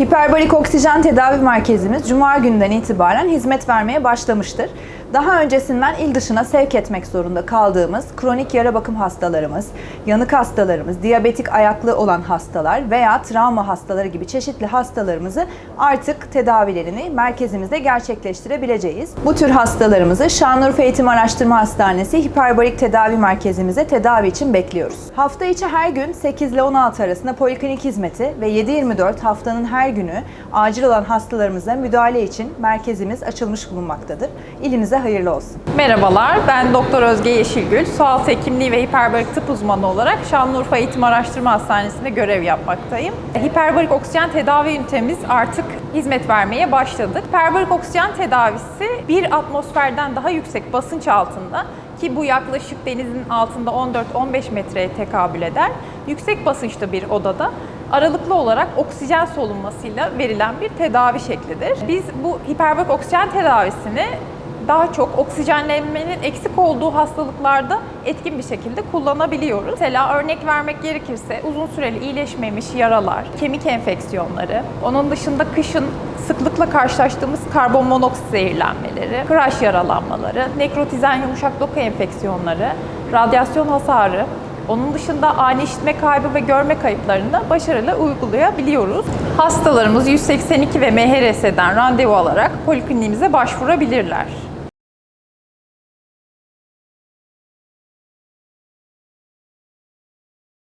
Hiperbarik oksijen tedavi merkezimiz Cuma günden itibaren hizmet vermeye başlamıştır. Daha öncesinden il dışına sevk etmek zorunda kaldığımız kronik yara bakım hastalarımız, yanık hastalarımız, diyabetik ayaklı olan hastalar veya travma hastaları gibi çeşitli hastalarımızı artık tedavilerini merkezimizde gerçekleştirebileceğiz. Bu tür hastalarımızı Şanlıurfa Eğitim Araştırma Hastanesi Hiperbarik Tedavi Merkezimize tedavi için bekliyoruz. Hafta içi her gün 8 ile 16 arasında poliklinik hizmeti ve 7-24 haftanın her günü acil olan hastalarımıza müdahale için merkezimiz açılmış bulunmaktadır. İlinize hayırlı olsun. Merhabalar, ben Doktor Özge Yeşilgül. Sualtı Hekimliği ve Hiperbarik Tıp uzmanı olarak Şanlıurfa Eğitim Araştırma Hastanesi'nde görev yapmaktayım. Hiperbarik oksijen tedavi ünitemiz artık hizmet vermeye başladık. Hiperbarik oksijen tedavisi bir atmosferden daha yüksek basınç altında ki bu yaklaşık denizin altında 14-15 metreye tekabül eder. Yüksek basınçta bir odada aralıklı olarak oksijen solunmasıyla verilen bir tedavi şeklidir. Biz bu hiperbarik oksijen tedavisini daha çok oksijenlenmenin eksik olduğu hastalıklarda etkin bir şekilde kullanabiliyoruz. Mesela örnek vermek gerekirse uzun süreli iyileşmemiş yaralar, kemik enfeksiyonları, onun dışında kışın sıklıkla karşılaştığımız karbon monoksit zehirlenmeleri, kıraç yaralanmaları, nekrotizen yumuşak doku enfeksiyonları, radyasyon hasarı, onun dışında ani işitme kaybı ve görme kayıplarını başarıyla uygulayabiliyoruz. Hastalarımız 182 ve MHRS'den randevu alarak polikliniğimize başvurabilirler.